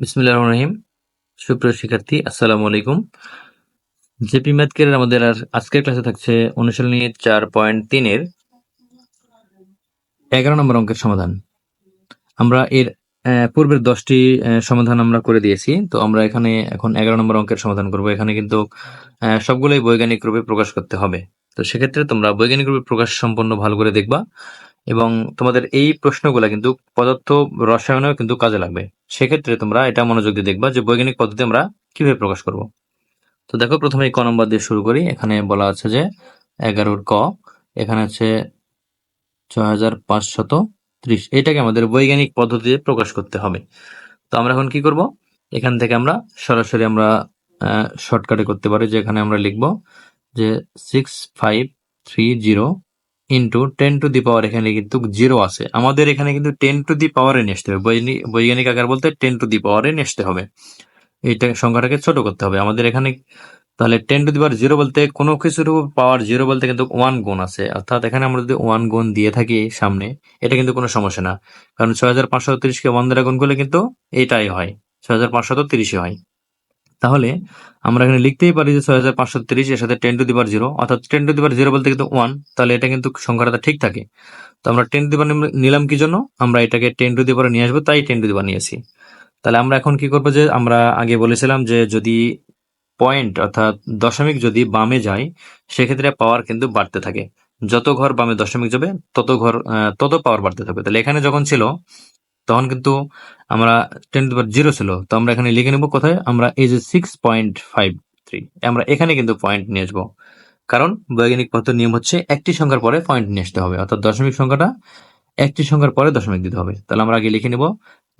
বিসমিল্লাহ রহিম। সুপ্রিয় শিক্ষার্থী, আসসালামু আলাইকুম। জেপি ম্যাথ কেয়ারের আমাদের আর আজকের ক্লাসে থাকছে অনুশীলনী চার পয়েন্ট তিনের এগারো নম্বর অঙ্কের সমাধান। আমরা এর পূর্বের দশটি সমাধান আমরা করে দিয়েছি। তো আমরা এখানে এখন এগারো নম্বর অঙ্কের সমাধান করব। এখানে কিন্তু সবগুলোই বৈজ্ঞানিক রূপে প্রকাশ করতে হবে। তো সেক্ষেত্রে তোমরা বৈজ্ঞানিক রূপে প্রকাশ সম্পন্ন ভালো করে দেখবা। এবং তোমাদের এই প্রশ্নগুলো কিন্তু পদার্থ রসায়নেও কিন্তু কাজে লাগবে। সেক্ষেত্রে তোমরা এটা মনোযোগ দিয়ে দেখবা যে বৈজ্ঞানিক পদ্ধতি আমরা কীভাবে প্রকাশ করব। তো দেখো, প্রথমে ক নম্বর দিয়ে শুরু করি। এখানে বলা আছে যে এগারোর ক, এখানে আছে ছয় হাজার পাঁচশত ত্রিশ। এটাকে আমাদের বৈজ্ঞানিক পদ্ধতিতে প্রকাশ করতে হবে। তো আমরা এখন কি করব? এখান থেকে আমরা সরাসরি আমরা শর্টকাটে করতে পারি যে এখানে আমরা লিখব যে six five three zero into ten to the power এখানে কিন্তু জিরো আছে। আমাদের এখানে কিন্তু টেন টু দি পাওয়ারে নিয়ে আসতে হবে। বৈজ্ঞানিক- আকার বলতে টেন টু দি পাওয়ারে নিয়ে আসতে হবে। এইটা সংখ্যাটাকে ছোট করতে হবে। আমাদের এখানে তাহলে ten to the power zero বলতে কোনো কিছুর পাওয়ার জিরো বলতে কিন্তু ওয়ান গুণ আছে। অর্থাৎ এখানে আমরা যদি ওয়ান গুণ দিয়ে থাকি সামনে, এটা কিন্তু কোনো সমস্যা না। কারণ ছয় হাজার পাঁচশো তিরিশকে ওয়ান দ্বারা গুণ করলে কিন্তু এটাই হয়। ছয় হাজার পাঁচশত তিরিশে হয়। তাহলে আমরা এখানে লিখতেই পারি যে ছয় হাজার পাঁচশো এর সাথে ten to the power zero অর্থাৎ ten to the power zero বলতে কিন্তু ওয়ান তাহলে এটা কিন্তু সংখ্যাটা ঠিক থাকে। তো আমরা টেন টু দিবার নিলাম কি জন্য? আমরা এটাকে টেন টু দিবার নিয়ে আসব, তাই টেন টু দিবার নিয়েছি। তাহলে আমরা এখন কি করব যে, আমরা আগে বলেছিলাম যে যদি পয়েন্ট অর্থাৎ দশমিক যদি বামে যায়, সেক্ষেত্রে পাওয়ার কিন্তু বাড়তে থাকে। যত ঘর বামে দশমিক যাবে, তত ঘর তত পাওয়ার বাড়তে থাকবে। তাহলে এখানে যখন ছিল তখন কিন্তু আমরা টেন টু জিরো ছিল, তো আমরা এখানে লিখে নেব কোথায়? আমরা এই যে সিক্স পয়েন্ট ফাইভ থ্রি আমরা এখানে কিন্তু পয়েন্ট নিয়ে আসব। কারণ বৈজ্ঞানিক পদ্ধতির নিয়ম হচ্ছে একটি সংখ্যার পরে পয়েন্ট নিয়ে আসতে হবে, অর্থাৎ দশমিক সংখ্যাটা একটি সংখ্যার পরে দশমিক দিতে হবে। তাহলে আমরা আগে লিখে নেব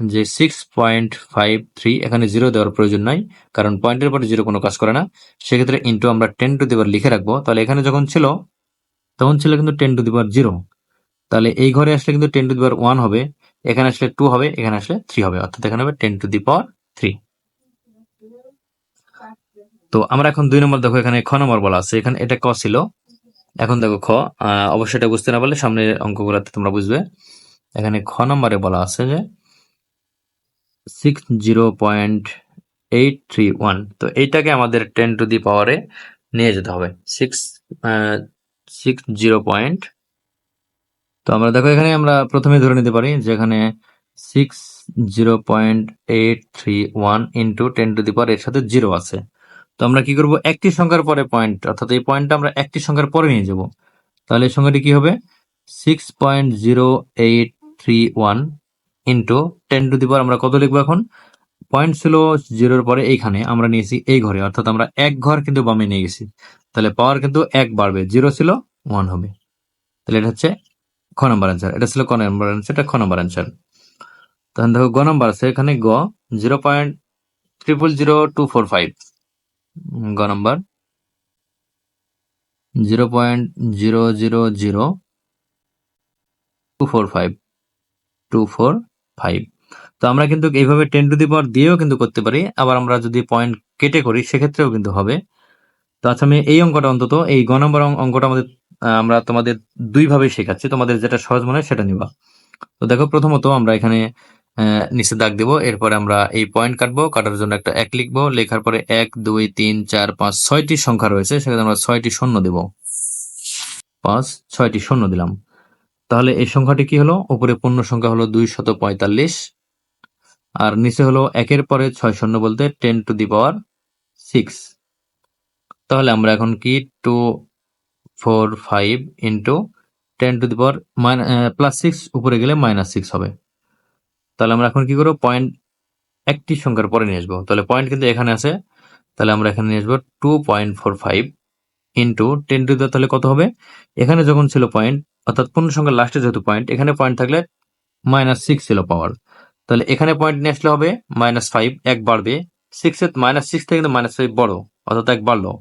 যে সিক্স পয়েন্ট ফাইভ থ্রি এখানে জিরো দেওয়ার প্রয়োজন নাই, কারণ পয়েন্টের পরে জিরো কোনো কাজ করে না। সেক্ষেত্রে ইন্টু আমরা টেন টু দিবার লিখে রাখব। তাহলে এখানে যখন ছিল, তখন ছিল কিন্তু টেন টু দিবার জিরো তাহলে এই ঘরে আসলে কিন্তু টেন টু দিবার ওয়ান হবে। এখানে আসলে টু হবে, এখানে আসলে থ্রি হবে, অর্থাৎ এখানে হবে ten to the power three তো আমরা এখন দুই নম্বর দেখো, এখানে খ নম্বর বলা আছে, এখানে এটা ক ছিল। এখন দেখো খ অবশ্যই এটা বুঝতে না পারলে সামনের অঙ্কগুলোতে তোমরা বুঝবে। এখানে খ নম্বরে বলা আছে যে six zero point eight three one তো এইটাকে আমাদের টেন টু দি পাওয়ারে নিয়ে যেতে হবে। সিক্স সিক্স জিরো পয়েন্ট আমরা দেখো এখানে আমরা প্রথমে ধরে নিতে পারি যে এখানে six zero point eight three one into ten to the power এর সাথে জিরো আছে। তো আমরা কি করব? একটি সংখ্যার পরে পয়েন্ট অর্থাৎ এই পয়েন্টটা আমরা একটি সংখ্যার পরে নিয়ে যাব। তাহলে এই সংখ্যাটি কি হবে? Six point zero eight three one into ten to the power আমরা কত লিখব এখন? পয়েন্ট ছিল জিরোর পরে এইখানে, আমরা নিয়েছি এই ঘরে, অর্থাৎ আমরা এক ঘর কিন্তু বামে নিয়ে গেছি। তাহলে পাওয়ার কিন্তু এক বাড়বে জিরো ছিল ওয়ান হবে। তাহলে এটা হচ্ছে খ নম্বর অ্যান্সার এটা ছিল ক নম্বর অ্যান্সার এটা খ নম্বর অ্যান্সার তখন দেখো গ নম্বর আছে, এখানে গ zero point triple zero two four five গ number zero point zero zero zero two four five two four five তো আমরা কিন্তু এইভাবে টেন টু দি পাওয়ার দিয়েও কিন্তু করতে পারি। আবার আমরা যদি পয়েন্ট কেটে করি, সেক্ষেত্রেও কিন্তু হবে। তো আচ্ছা আমি এই অঙ্কটা অন্তত, এই গ নম্বর অঙ্কটা আমাদের আমরা তোমাদের দুইভাবে শেখাচ্ছি। তোমাদের যেটা সহজ মনে হয় সেটা নিবা। তো দেখো, প্রথমত আমরা এখানে নিচে দাগ দেবো। এরপরে আমরা এই পয়েন্ট কাটবো। কাটার জন্য একটা এক লিখব। লেখার পরে এক, দুই, তিন, চার, পাঁচ, ছয়টি সংখ্যা রয়েছে। সেখানে আমরা ছয়টি শূন্য দেব। পাঁচ, ছয়টি শূন্য দিলাম। তাহলে এই সংখ্যাটি কি হলো? উপরে পূর্ণ সংখ্যা হলো দুই শত পঁয়তাল্লিশ। আর নিচে হলো একের পরে ছয় শূন্য বলতে ten to the power six তাহলে আমরা এখন কি? Two four five into ten to the power plus six উপরে গেলে মাইনাস সিক্স হবে। তাহলে আমরা এখন কি করব? পয়েন্ট একটি সংখ্যার পরে নিয়ে আসব। তাহলে পয়েন্ট কিন্তু এখানে আছে। তাহলে আমরা এখানে নিয়ে আসব two point four five into ten to তাহলে কত হবে? এখানে যখন ছিল পয়েন্ট অর্থাৎ পূর্ণ সংখ্যার লাস্টে যেহেতু পয়েন্ট এখানে পয়েন্ট থাকলে মাইনাস সিক্স ছিল পাওয়ার তাহলে এখানে পয়েন্ট নিয়ে আসলে হবে মাইনাস ফাইভ এক বাড়বে। সিক্স মাইনাস সিক্স থেকে কিন্তু মাইনাস ফাইভ বড়, অর্থাৎ এক বাড়লো।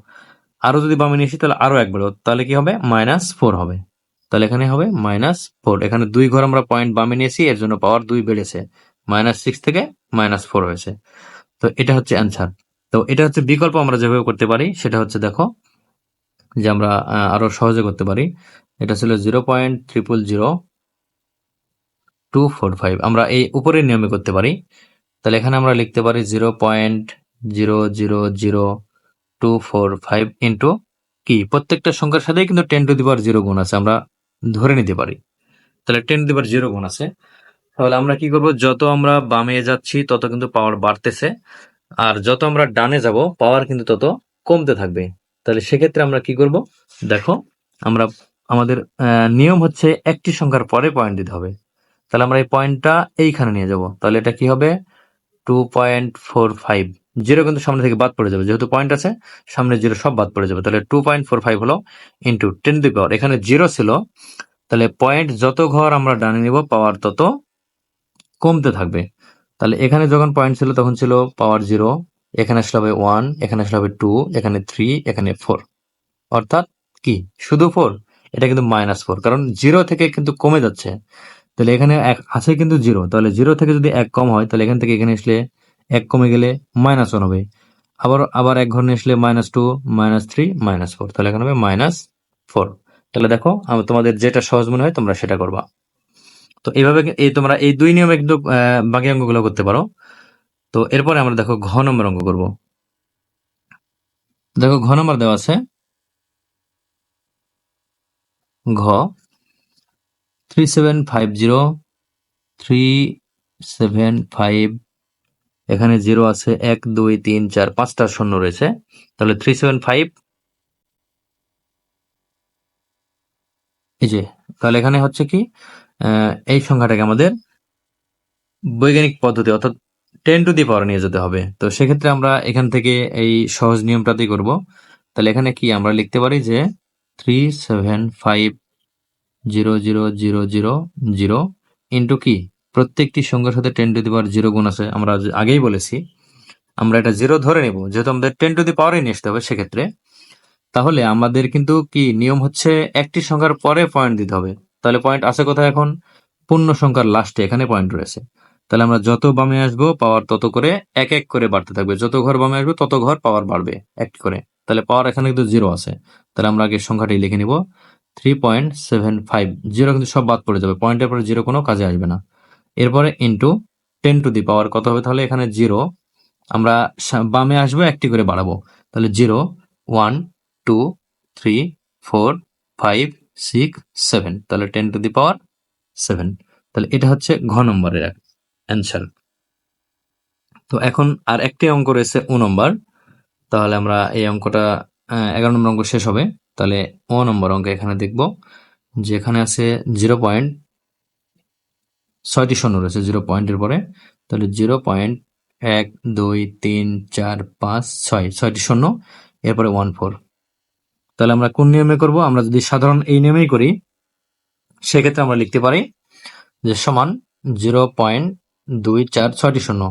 আরও যদি বামে নিয়ে আসি, তাহলে আরও এক বাড়ো। তাহলে কি হবে? মাইনাস ফোর হবে। তাহলে এখানে হবে মাইনাস ফোর। এখানে দুই ঘর আমরা পয়েন্ট বামে নিয়েছি এর জন্য পাওয়ার দুই বেড়েছে। মাইনাস সিক্স থেকে মাইনাস ফোর হয়েছে। তো এটা হচ্ছে অ্যান্সার তো এটা হচ্ছে বিকল্প আমরা যেভাবে করতে পারি, সেটা হচ্ছে দেখো, যে আমরা আরও সহজে করতে পারি। এটা ছিল zero point triple zero two four five আমরা এই উপরের নিয়মে করতে পারি। তাহলে এখানে আমরা লিখতে পারি zero point zero zero zero two four five into কি? প্রত্যেকটা সংখ্যার সাথেই কিন্তু ten to the power zero গুণ আছে, আমরা ধরে নিতে পারি। তাহলে টেন টু জিরো গুণ আছে। তাহলে আমরা কি করব? যত আমরা বামে যাচ্ছি, তত কিন্তু পাওয়ার বাড়তেছে। আর যত আমরা ডানে যাব পাওয়ার কিন্তু তত কমতে থাকবে। তাহলে সেক্ষেত্রে আমরা কি করব? দেখো, আমরা, আমাদের নিয়ম হচ্ছে একটি সংখ্যার পরে পয়েন্ট দিতে হবে। তাহলে আমরা এই পয়েন্টটা এইখানে নিয়ে যাব। তাহলে এটা কি হবে? Two point four five zero কিন্তু সামনে থেকে বাদ পড়ে যাবে। যেহেতু পয়েন্ট আছে, সামনে জিরো সব বাদ পড়ে যাবে। তাহলে টু পয়েন্ট ফোর ফাইভ হলো ইন্টু টেন দি পাওয়ার এখানে জিরো ছিল, তাহলে পয়েন্ট যত ঘর আমরা ডানে নিব পাওয়ার তত কমতে থাকবে। তাহলে এখানে যখন পয়েন্ট ছিল, তখন ছিল পাওয়ার জিরো এখানে আসলে হবে ওয়ান এখানে আসলে হবে টু এখানে থ্রি এখানে ফোর অর্থাৎ কি? শুধু ফোর এটা কিন্তু মাইনাস ফোর কারণ জিরো থেকে কিন্তু কমে যাচ্ছে। তাহলে এখানে এক আছে কিন্তু জিরো তাহলে জিরো থেকে যদি এক কম হয়, তাহলে এখান থেকে এখানে আসলে এক কমে গেলে মাইনাস ওয়ান হবে। আবার আবার এক ঘর নিয়ে আসলে minus two minus three minus four তাহলে এখানে হবে মাইনাস ফোর তাহলে দেখো তোমাদের যেটা সহজ মনে হয় তোমরা সেটা করবা। তো এইভাবে এই তোমরা এই দুই নিয়মে কিন্তু বাকি অঙ্কগুলো করতে পারো। তো এরপরে আমরা দেখো ঘ নম্বর অঙ্ক করব। দেখো ঘ নম্বর দেওয়া আছে। ঘ three seven five zero three seven five এখানে জিরো আছে এক, দুই, তিন, চার, পাঁচটা শূন্য রয়েছে। তাহলে থ্রি সেভেন ফাইভ এই যে, তাহলে এখানে হচ্ছে কি এই সংখ্যাটাকে আমাদের বৈজ্ঞানিক পদ্ধতি অর্থাৎ টেন টু দি পাওয়ার নিয়ে যেতে হবে। তো সেক্ষেত্রে আমরা এখান থেকে এই সহজ নিয়মটাতেই করব। তাহলে এখানে কি আমরা লিখতে পারি যে three seven five zero zero zero zero zero into কি? প্রত্যেকটি সংখ্যার সাথে ten to the power zero গুণ আছে। আমরা আগেই বলেছি, আমরা এটা জিরো ধরে নেব। যেহেতু আমাদের টেন টু দি পাওয়ারই নিয়ে আসতে হবে সেক্ষেত্রে, তাহলে আমাদের কিন্তু কি নিয়ম হচ্ছে একটি সংখ্যার পরে পয়েন্ট দিতে হবে। তাহলে পয়েন্ট আছে কোথায় এখন? পূর্ণ সংখ্যার লাস্টে এখানে পয়েন্ট রয়েছে। তাহলে আমরা যত বামে আসব পাওয়ার তত করে এক এক করে বাড়তে থাকবে। যত ঘর বামে আসবে, তত ঘর পাওয়ার বাড়বে এক করে। তাহলে পাওয়ার এখানে কিন্তু জিরো আছে। তাহলে আমরা আগে সংখ্যাটি লিখে নিব। Three point seven five zero কিন্তু সব বাদ পড়ে যাবে। পয়েন্টের পরে জিরো কোনো কাজে আসবে না। এরপরে into ten to the power কত হবে? তাহলে এখানে জিরো আমরা বামে আসব, একটি করে বাড়াবো। তাহলে zero one two three four five six seven তাহলে ten to the power seven তাহলে এটা হচ্ছে ঘ নম্বরের এক অ্যান্সার তো এখন আর একটি অঙ্ক রয়েছে ও নম্বর। তাহলে আমরা এই অঙ্কটা এগারো নম্বর অঙ্ক শেষ হবে। তাহলে ও নম্বর অঙ্ক এখানে দেখব। যে এখানে আছে জিরো পয়েন্ট ছয়টি শূন্য রয়েছে, জিরো পয়েন্টের পরে। তাহলে জিরো পয়েন্ট এক, দুই, তিন, চার, পাঁচ, ছয়, ছয়টি শূন্য এরপরে ওয়ান ফোর। তাহলে আমরা কোন নিয়মে করব? আমরা যদি সাধারণ এই নিয়মেই করি, সেক্ষেত্রে আমরা লিখতে পারি যে সমান জিরো পয়েন্ট দুই চার ছয়টি শূন্য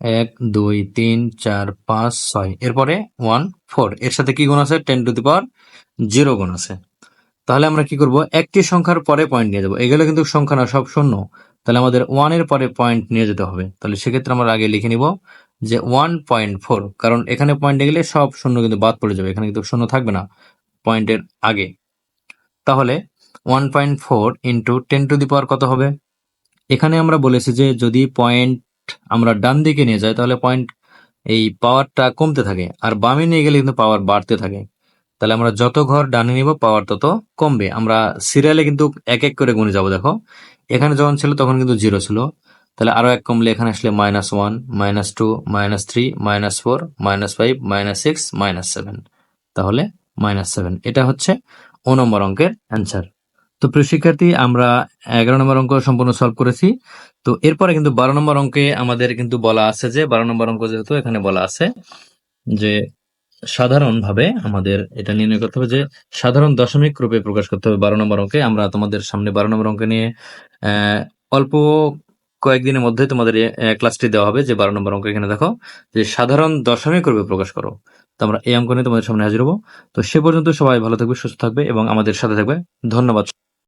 এক, দুই, তিন, চার, পাঁচ, ছয়, এরপরে ওয়ান ফোর। এর সাথে কি গুণ আছে? Ten to the power zero গুণ আছে। তাহলে আমরা কি করব? একটি সংখ্যার পরে পয়েন্ট নিয়ে যাব। এগুলো কিন্তু সংখ্যা না, সব শূন্য তাহলে আমাদের ওয়ানের পরে পয়েন্ট নিয়ে যেতে হবে। তাহলে সেক্ষেত্রে আমরা আগে লিখে নিব যে ওয়ান পয়েন্ট ফোর কারণ এখানে পয়েন্টে গেলে সব শূন্য কিন্তু বাদ পড়ে যাবে, এখানে কিন্তু শূন্য থাকবে না পয়েন্টের আগে। তাহলে one point four into ten to the power কত হবে? এখানে আমরা বলেছি যে যদি পয়েন্ট আমরা ডান দিকে নিয়ে যাই, তাহলে পয়েন্ট এই পাওয়ারটা কমতে থাকে, আর বামে নিয়ে গেলে কিন্তু পাওয়ার বাড়তে থাকে। তাহলে আমরা যত ঘর ডানে নিব, পাওয়ার তত কমবে। আমরা সিরিয়ালে কিন্তু এক এক করে গুনে যাব, দেখো। এখানে যখন ছিল, তখন কিন্তু জিরো ছিল। তাহলে আরও এক কমলে এখানে আসলে minus one minus two minus three minus four minus five minus six minus seven তাহলে মাইনাস সেভেন এটা হচ্ছে ও নম্বর অঙ্কের অ্যান্সার তো প্রিয় শিক্ষার্থী, আমরা এগারো নম্বর অঙ্ক সম্পূর্ণ সলভ করেছি। তো এরপরে কিন্তু বারো নম্বর অঙ্কে আমাদের কিন্তু বলা আছে যে, বারো নম্বর অঙ্ক যেহেতু এখানে বলা আছে যে সাধারণভাবে আমাদের এটা নির্ণয় করতে হবে যে সাধারণ দশমিক রূপে প্রকাশ করতে হবে বারো নম্বর অঙ্কে। আমরা তোমাদের সামনে বারো নম্বর অঙ্কে নিয়ে অল্প কয়েকদিনের মধ্যে তোমাদের ক্লাসটি দেওয়া হবে যে বারো নম্বর অঙ্ক এখানে দেখো যে সাধারণ দশমিক রূপে প্রকাশ করো। তো আমরা এই অঙ্ক নিয়ে তোমাদের সামনে হাজির হব। তো সে পর্যন্ত সবাই ভালো থাকবে, সুস্থ থাকবে এবং আমাদের সাথে থাকবে। ধন্যবাদ।